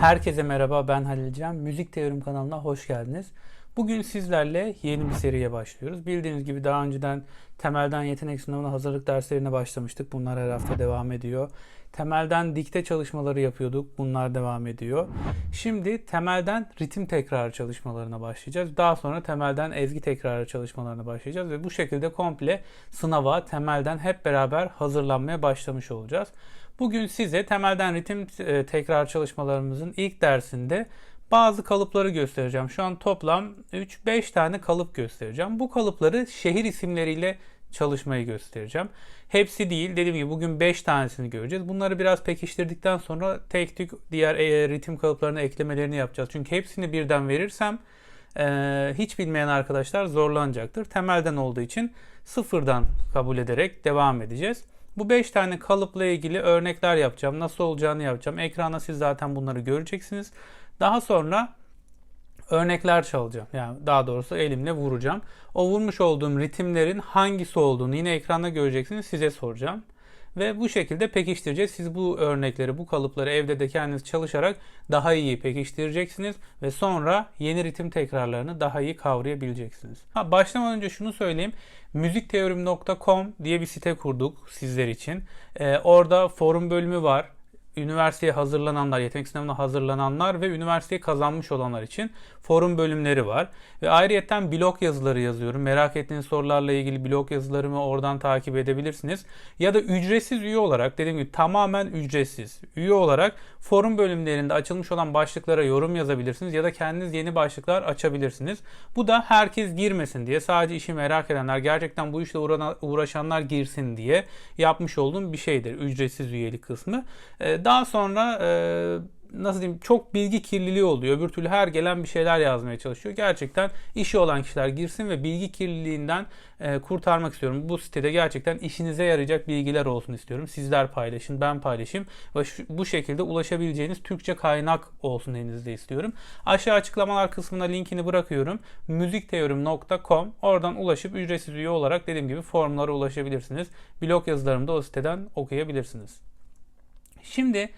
Herkese merhaba ben Halil Can. Müzik Teorim kanalına hoş geldiniz. Bugün sizlerle yeni bir seriye başlıyoruz. Bildiğiniz gibi daha önceden temelden yetenek sınavına hazırlık derslerine başlamıştık. Bunlar her hafta devam ediyor. Temelden dikte çalışmaları yapıyorduk. Bunlar devam ediyor. Şimdi temelden ritim tekrarı çalışmalarına başlayacağız. Daha sonra temelden ezgi tekrarı çalışmalarına başlayacağız ve bu şekilde komple sınava temelden hep beraber hazırlanmaya başlamış olacağız. Bugün size temelden ritim e, tekrar çalışmalarımızın ilk dersinde bazı kalıpları göstereceğim. Şu an toplam 3-5 tane kalıp göstereceğim. Bu kalıpları şehir isimleriyle çalışmayı göstereceğim. Hepsi değil. Dediğim gibi bugün 5 tanesini göreceğiz. Bunları biraz pekiştirdikten sonra tek tek diğer e, ritim kalıplarına eklemelerini yapacağız. Çünkü hepsini birden verirsem e, hiç bilmeyen arkadaşlar zorlanacaktır. Temelden olduğu için sıfırdan kabul ederek devam edeceğiz. Bu 5 tane kalıpla ilgili örnekler yapacağım. Nasıl olacağını yapacağım. Ekranda siz zaten bunları göreceksiniz. Daha sonra örnekler çalacağım. Yani daha doğrusu elimle vuracağım. O vurmuş olduğum ritimlerin hangisi olduğunu yine ekranda göreceksiniz. Size soracağım. Ve bu şekilde pekiştireceğiz. Siz bu örnekleri, bu kalıpları evde de kendiniz çalışarak daha iyi pekiştireceksiniz ve sonra yeni ritim tekrarlarını daha iyi kavrayabileceksiniz. Ha, başlamadan önce şunu söyleyeyim. Müzikteorim.com diye bir site kurduk sizler için. Ee, orada forum bölümü var üniversiteye hazırlananlar, yetenek sınavına hazırlananlar ve üniversiteyi kazanmış olanlar için forum bölümleri var. Ve ayrıyeten blog yazıları yazıyorum. Merak ettiğiniz sorularla ilgili blog yazılarımı oradan takip edebilirsiniz. Ya da ücretsiz üye olarak dediğim gibi tamamen ücretsiz. Üye olarak forum bölümlerinde açılmış olan başlıklara yorum yazabilirsiniz ya da kendiniz yeni başlıklar açabilirsiniz. Bu da herkes girmesin diye sadece işi merak edenler gerçekten bu işle uğraşanlar girsin diye yapmış olduğum bir şeydir. Ücretsiz üyelik kısmı. Ee, daha sonra e, nasıl diyeyim çok bilgi kirliliği oluyor. Öbür türlü her gelen bir şeyler yazmaya çalışıyor. Gerçekten işi olan kişiler girsin ve bilgi kirliliğinden e, kurtarmak istiyorum. Bu sitede gerçekten işinize yarayacak bilgiler olsun istiyorum. Sizler paylaşın, ben paylaşayım ve şu, bu şekilde ulaşabileceğiniz Türkçe kaynak olsun elinizde istiyorum. Aşağı açıklamalar kısmına linkini bırakıyorum. müzikteorim.com oradan ulaşıp ücretsiz üye olarak dediğim gibi formlara ulaşabilirsiniz. Blog yazılarımı da o siteden okuyabilirsiniz. Şimdi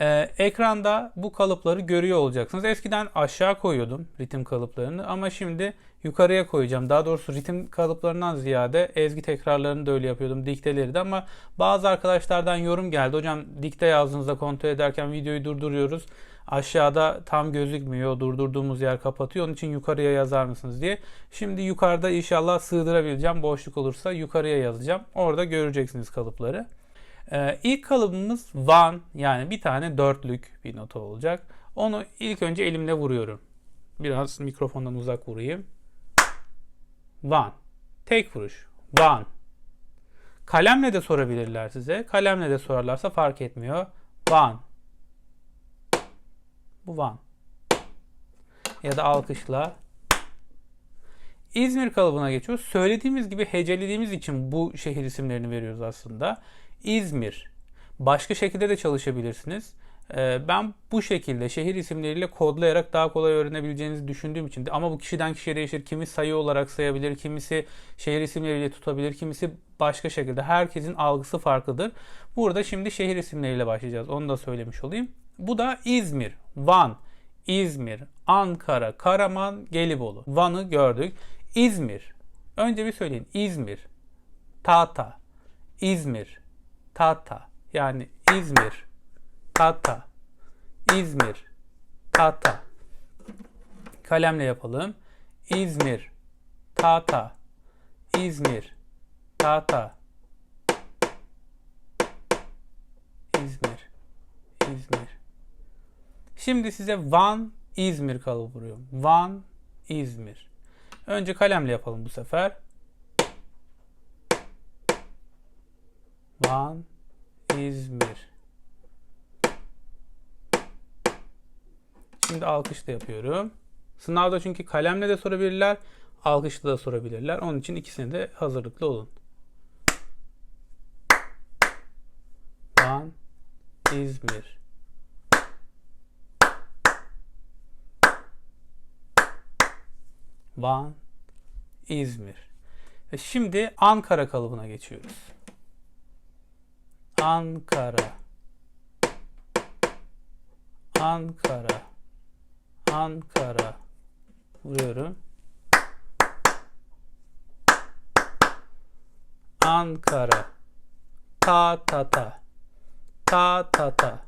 e, ekranda bu kalıpları görüyor olacaksınız. Eskiden aşağı koyuyordum ritim kalıplarını ama şimdi yukarıya koyacağım. Daha doğrusu ritim kalıplarından ziyade ezgi tekrarlarını da öyle yapıyordum. Dikteleri de ama bazı arkadaşlardan yorum geldi. Hocam dikte yazdığınızda kontrol ederken videoyu durduruyoruz. Aşağıda tam gözükmüyor. Durdurduğumuz yer kapatıyor. Onun için yukarıya yazar mısınız diye. Şimdi yukarıda inşallah sığdırabileceğim. Boşluk olursa yukarıya yazacağım. Orada göreceksiniz kalıpları. Ee, ilk kalıbımız one yani bir tane dörtlük bir nota olacak. Onu ilk önce elimle vuruyorum. Biraz mikrofondan uzak vurayım. One. Tek vuruş. One. Kalemle de sorabilirler size. Kalemle de sorarlarsa fark etmiyor. One. Bu one. Ya da alkışla. İzmir kalıbına geçiyoruz. Söylediğimiz gibi hecelediğimiz için bu şehir isimlerini veriyoruz aslında. İzmir. Başka şekilde de çalışabilirsiniz. Ee, ben bu şekilde şehir isimleriyle kodlayarak daha kolay öğrenebileceğinizi düşündüğüm için ama bu kişiden kişiye değişir. Kimi sayı olarak sayabilir, kimisi şehir isimleriyle tutabilir, kimisi başka şekilde. Herkesin algısı farklıdır. Burada şimdi şehir isimleriyle başlayacağız. Onu da söylemiş olayım. Bu da İzmir, Van, İzmir, Ankara, Karaman, Gelibolu. Van'ı gördük. İzmir. Önce bir söyleyin. İzmir, Tata, İzmir, Tata. Yani İzmir, Tata, İzmir, Tata. Kalemle yapalım. İzmir, Tata, İzmir, Tata, İzmir, İzmir. Şimdi size Van, İzmir kalıbı vuruyorum. Van, İzmir. Önce kalemle yapalım bu sefer. Van, İzmir. Şimdi alkışla yapıyorum. Sınavda çünkü kalemle de sorabilirler, alkışla da sorabilirler. Onun için ikisine de hazırlıklı olun. Van, İzmir. Van, İzmir. Şimdi Ankara kalıbına geçiyoruz. Ankara. Ankara. Ankara. Vuruyorum. Ankara. Ta ta ta. Ta ta ta.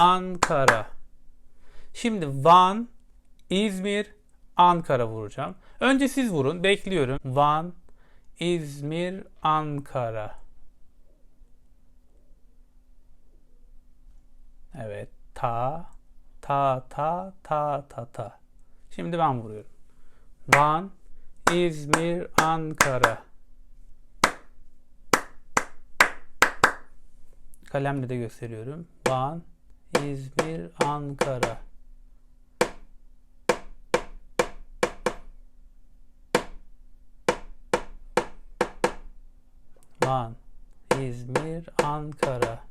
Ankara. Şimdi Van, İzmir, Ankara vuracağım. Önce siz vurun. Bekliyorum. Van, İzmir, Ankara. Evet. Ta, ta, ta, ta, ta, ta. Şimdi ben vuruyorum. Van, İzmir, Ankara. Kalemle de gösteriyorum. Van, İzmir, Ankara. Van, İzmir, Ankara.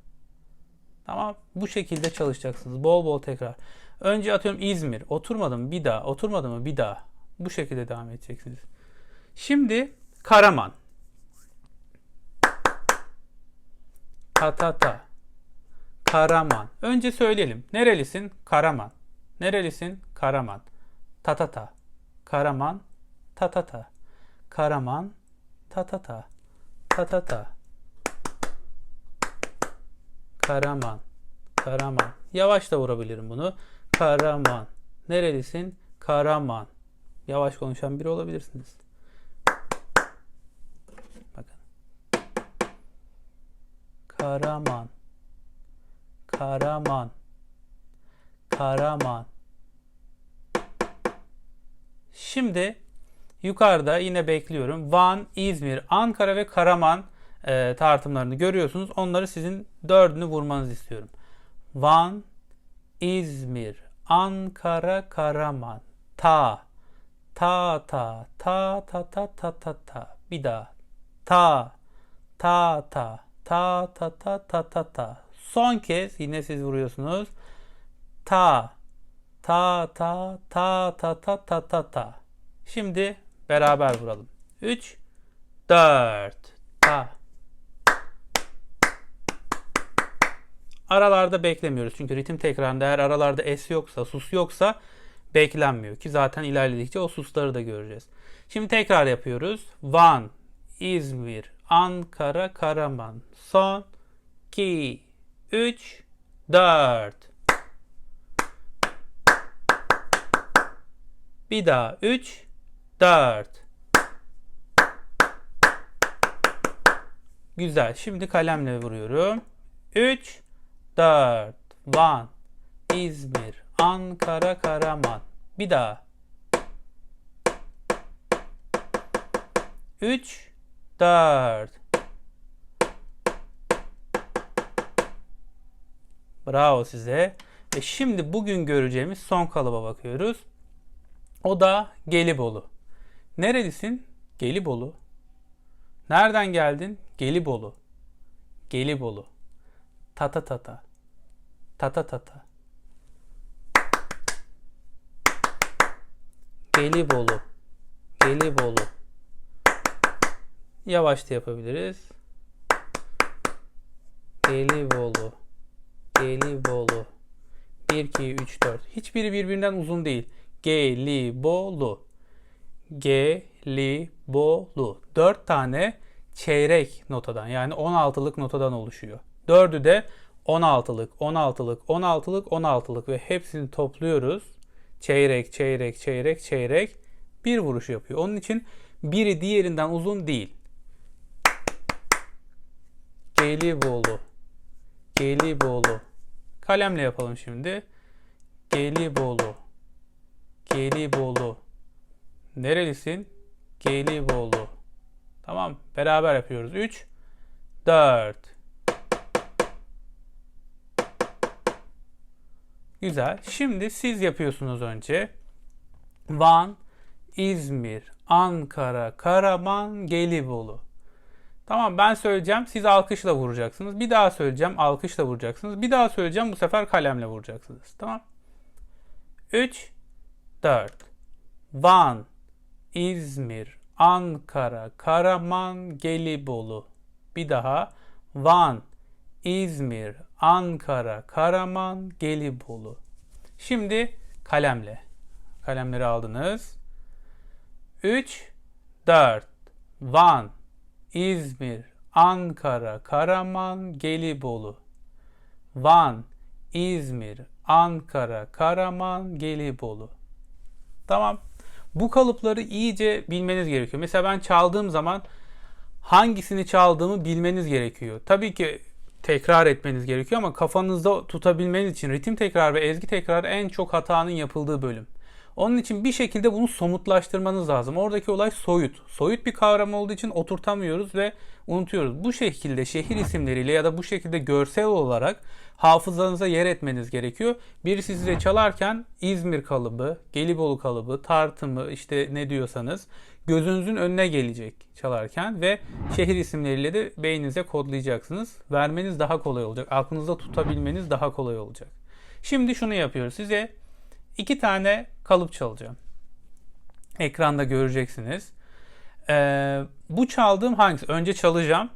Tamam. Bu şekilde çalışacaksınız. Bol bol tekrar. Önce atıyorum İzmir. Oturmadı mı? Bir daha. Oturmadı mı? Bir daha. Bu şekilde devam edeceksiniz. Şimdi Karaman. Ta ta ta. Karaman. Önce söyleyelim. Nerelisin? Karaman. Nerelisin? Karaman. Ta ta ta. Karaman. Ta ta ta. Karaman. Ta ta ta. Ta ta ta. Karaman. Karaman. Yavaş da vurabilirim bunu. Karaman. Nerelisin? Karaman. Yavaş konuşan biri olabilirsiniz. Bakın. Karaman. Karaman. Karaman. Şimdi yukarıda yine bekliyorum. Van, İzmir, Ankara ve Karaman e, tartımlarını görüyorsunuz. Onları sizin dördünü vurmanızı istiyorum. Van, İzmir, Ankara, Karaman. Ta, ta, ta, ta, ta, ta, ta, ta, ta. Bir daha. Ta, ta, ta, ta, ta, ta, ta, ta, ta. Son kez yine siz vuruyorsunuz. Ta, ta, ta, ta, ta, ta, ta, ta, ta. Şimdi beraber vuralım. 3, 4, ta. Aralarda beklemiyoruz. Çünkü ritim tekrarında eğer aralarda es yoksa, sus yoksa beklenmiyor ki zaten ilerledikçe o susları da göreceğiz. Şimdi tekrar yapıyoruz. Van, İzmir, Ankara, Karaman. Son 2 3 4 Bir daha 3 4 Güzel. Şimdi kalemle vuruyorum. 3 4 Van İzmir Ankara Karaman Bir daha 3 4 Bravo size. Ve şimdi bugün göreceğimiz son kalıba bakıyoruz. O da Gelibolu. Nerelisin? Gelibolu. Nereden geldin? Gelibolu. Gelibolu. Tata tata. Tata tata. Gelibolu. Gelibolu. Yavaş da yapabiliriz. Gelibolu. Gelibolu. 1, 2, 3, 4. Hiçbiri birbirinden uzun değil. Gelibolu. Gelibolu. 4 tane çeyrek notadan yani 16'lık notadan oluşuyor. Dördü de 16'lık, 16'lık, 16'lık, 16'lık ve hepsini topluyoruz. Çeyrek, çeyrek, çeyrek, çeyrek bir vuruş yapıyor. Onun için biri diğerinden uzun değil. Gelibolu. Gelibolu. Kalemle yapalım şimdi. Gelibolu. Gelibolu. Nerelisin? Gelibolu. Tamam. Beraber yapıyoruz. 3 4 Güzel. Şimdi siz yapıyorsunuz önce. Van, İzmir, Ankara, Karaman, Gelibolu. Tamam ben söyleyeceğim. Siz alkışla vuracaksınız. Bir daha söyleyeceğim. Alkışla vuracaksınız. Bir daha söyleyeceğim. Bu sefer kalemle vuracaksınız. Tamam. 3 4 Van, İzmir, Ankara, Karaman, Gelibolu. Bir daha Van, İzmir, Ankara, Karaman, Gelibolu. Şimdi kalemle. Kalemleri aldınız. 3, 4, Van, İzmir, Ankara, Karaman, Gelibolu. Van, İzmir, Ankara, Karaman, Gelibolu. Tamam. Bu kalıpları iyice bilmeniz gerekiyor. Mesela ben çaldığım zaman hangisini çaldığımı bilmeniz gerekiyor. Tabii ki tekrar etmeniz gerekiyor ama kafanızda tutabilmeniz için ritim tekrar ve ezgi tekrar en çok hatanın yapıldığı bölüm. Onun için bir şekilde bunu somutlaştırmanız lazım. Oradaki olay soyut. Soyut bir kavram olduğu için oturtamıyoruz ve unutuyoruz. Bu şekilde şehir isimleriyle ya da bu şekilde görsel olarak hafızanıza yer etmeniz gerekiyor. Birisi size çalarken İzmir kalıbı, Gelibolu kalıbı, tartımı işte ne diyorsanız gözünüzün önüne gelecek çalarken ve şehir isimleriyle de beyninize kodlayacaksınız. Vermeniz daha kolay olacak. Aklınızda tutabilmeniz daha kolay olacak. Şimdi şunu yapıyoruz. Size iki tane kalıp çalacağım. Ekranda göreceksiniz. Ee, bu çaldığım hangisi? Önce çalacağım.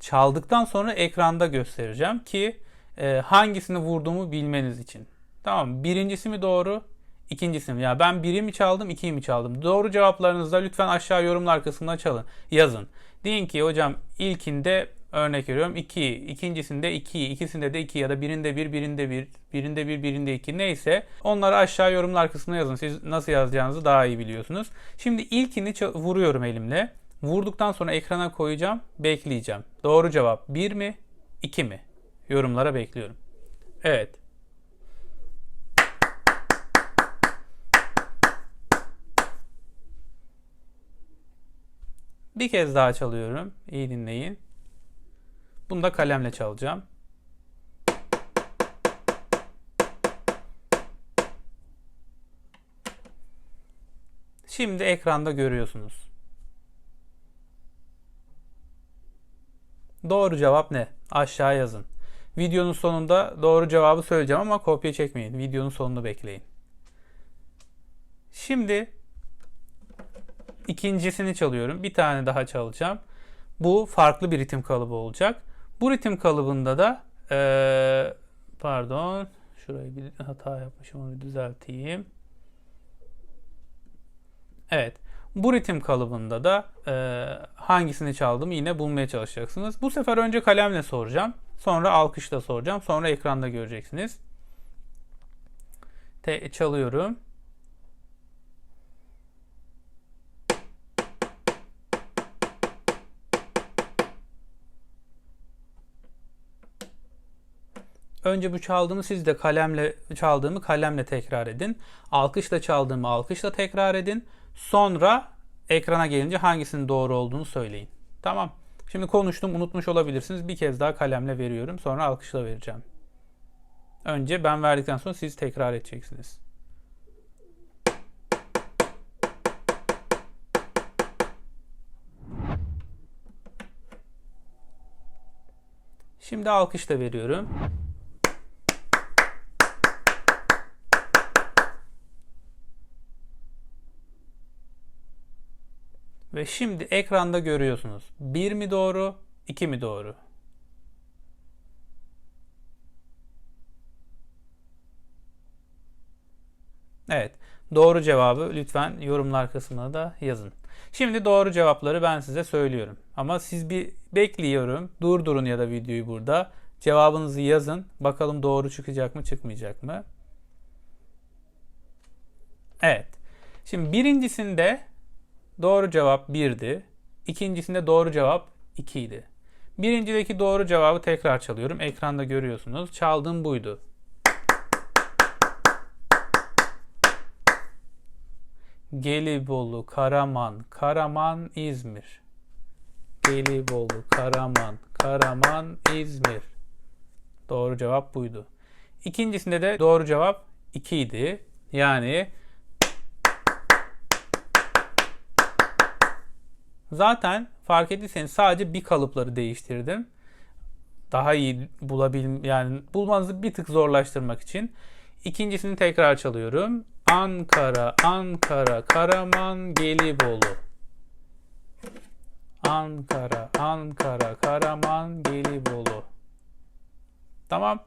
Çaldıktan sonra ekranda göstereceğim ki e, hangisini vurduğumu bilmeniz için. Tamam Birincisi mi doğru? İkincisi mi? Ya ben biri mi çaldım, ikiyi mi çaldım? Doğru cevaplarınızda lütfen aşağı yorumlar kısmına çalın, yazın. Deyin ki hocam ilkinde örnek veriyorum 2, ikincisinde 2, ikisinde de 2 ya da birinde 1, birinde 1, birinde 1, birinde 2 neyse onları aşağı yorumlar kısmına yazın. Siz nasıl yazacağınızı daha iyi biliyorsunuz. Şimdi ilkini vuruyorum elimle. Vurduktan sonra ekrana koyacağım, bekleyeceğim. Doğru cevap 1 mi, 2 mi? Yorumlara bekliyorum. Evet. Bir kez daha çalıyorum. İyi dinleyin. Bunu da kalemle çalacağım. Şimdi ekranda görüyorsunuz. Doğru cevap ne? Aşağı yazın. Videonun sonunda doğru cevabı söyleyeceğim ama kopya çekmeyin. Videonun sonunu bekleyin. Şimdi ikincisini çalıyorum. Bir tane daha çalacağım. Bu farklı bir ritim kalıbı olacak. Bu ritim kalıbında da ee, pardon şurayı bir hata yapmışım onu düzelteyim. Evet. Bu ritim kalıbında da e, hangisini çaldım yine bulmaya çalışacaksınız. Bu sefer önce kalemle soracağım. Sonra alkışla soracağım. Sonra ekranda göreceksiniz. Te çalıyorum. Önce bu çaldığımı siz de kalemle çaldığımı kalemle tekrar edin. Alkışla çaldığımı alkışla tekrar edin. Sonra ekrana gelince hangisinin doğru olduğunu söyleyin. Tamam. Şimdi konuştum unutmuş olabilirsiniz. Bir kez daha kalemle veriyorum. Sonra alkışla vereceğim. Önce ben verdikten sonra siz tekrar edeceksiniz. Şimdi alkışla veriyorum. Ve şimdi ekranda görüyorsunuz. 1 mi doğru, 2 mi doğru? Evet. Doğru cevabı lütfen yorumlar kısmına da yazın. Şimdi doğru cevapları ben size söylüyorum. Ama siz bir bekliyorum. Durdurun ya da videoyu burada. Cevabınızı yazın. Bakalım doğru çıkacak mı çıkmayacak mı? Evet. Şimdi birincisinde Doğru cevap 1'di. İkincisinde doğru cevap 2 idi. Birincideki doğru cevabı tekrar çalıyorum. Ekranda görüyorsunuz. Çaldığım buydu. Gelibolu, Karaman, Karaman, İzmir. Gelibolu, Karaman, Karaman, İzmir. Doğru cevap buydu. İkincisinde de doğru cevap 2 idi. Yani Zaten fark ettiyseniz sadece bir kalıpları değiştirdim. Daha iyi bulabil yani bulmanızı bir tık zorlaştırmak için. İkincisini tekrar çalıyorum. Ankara, Ankara, Karaman, Gelibolu. Ankara, Ankara, Karaman, Gelibolu. Tamam.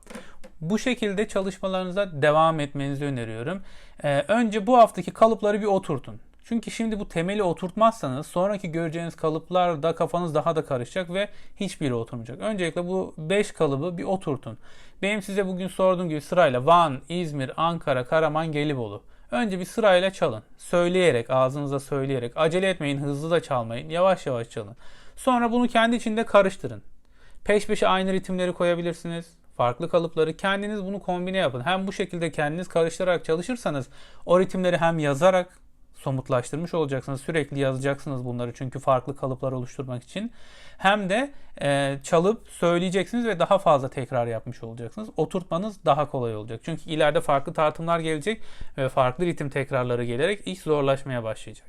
Bu şekilde çalışmalarınıza devam etmenizi öneriyorum. Ee, önce bu haftaki kalıpları bir oturtun. Çünkü şimdi bu temeli oturtmazsanız sonraki göreceğiniz kalıplarda kafanız daha da karışacak ve hiçbiri oturmayacak. Öncelikle bu 5 kalıbı bir oturtun. Benim size bugün sorduğum gibi sırayla Van, İzmir, Ankara, Karaman, Gelibolu. Önce bir sırayla çalın. Söyleyerek, ağzınıza söyleyerek. Acele etmeyin, hızlı da çalmayın. Yavaş yavaş çalın. Sonra bunu kendi içinde karıştırın. Peş peşe aynı ritimleri koyabilirsiniz. Farklı kalıpları kendiniz bunu kombine yapın. Hem bu şekilde kendiniz karıştırarak çalışırsanız o ritimleri hem yazarak somutlaştırmış olacaksınız. Sürekli yazacaksınız bunları çünkü farklı kalıplar oluşturmak için. Hem de e, çalıp söyleyeceksiniz ve daha fazla tekrar yapmış olacaksınız. Oturtmanız daha kolay olacak. Çünkü ileride farklı tartımlar gelecek ve farklı ritim tekrarları gelerek iş zorlaşmaya başlayacak.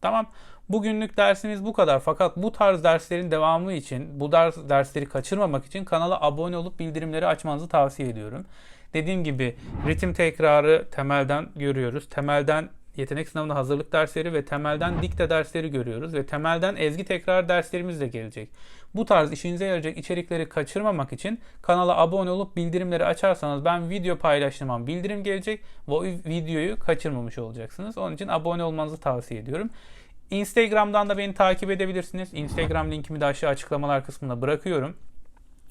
Tamam. Bugünlük dersimiz bu kadar. Fakat bu tarz derslerin devamı için, bu ders dersleri kaçırmamak için kanala abone olup bildirimleri açmanızı tavsiye ediyorum. Dediğim gibi ritim tekrarı temelden görüyoruz. Temelden yetenek sınavına hazırlık dersleri ve temelden dikte dersleri görüyoruz ve temelden ezgi tekrar derslerimiz de gelecek. Bu tarz işinize yarayacak içerikleri kaçırmamak için kanala abone olup bildirimleri açarsanız ben video paylaştığım bildirim gelecek ve o videoyu kaçırmamış olacaksınız. Onun için abone olmanızı tavsiye ediyorum. Instagram'dan da beni takip edebilirsiniz. Instagram linkimi de aşağı açıklamalar kısmına bırakıyorum.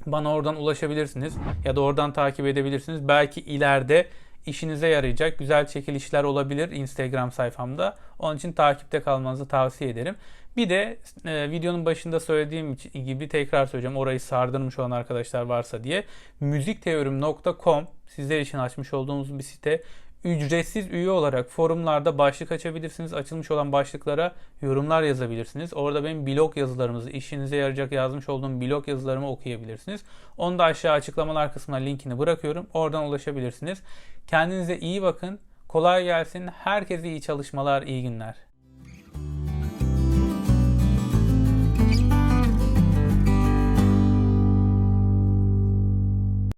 Bana oradan ulaşabilirsiniz ya da oradan takip edebilirsiniz. Belki ileride işinize yarayacak güzel çekilişler olabilir Instagram sayfamda. Onun için takipte kalmanızı tavsiye ederim. Bir de e, videonun başında söylediğim gibi tekrar söyleyeceğim. Orayı sardırmış olan arkadaşlar varsa diye. müzikteorim.com sizler için açmış olduğumuz bir site. Ücretsiz üye olarak forumlarda başlık açabilirsiniz. Açılmış olan başlıklara yorumlar yazabilirsiniz. Orada benim blog yazılarımızı, işinize yarayacak yazmış olduğum blog yazılarımı okuyabilirsiniz. Onu da aşağı açıklamalar kısmına linkini bırakıyorum. Oradan ulaşabilirsiniz. Kendinize iyi bakın. Kolay gelsin. Herkese iyi çalışmalar, iyi günler.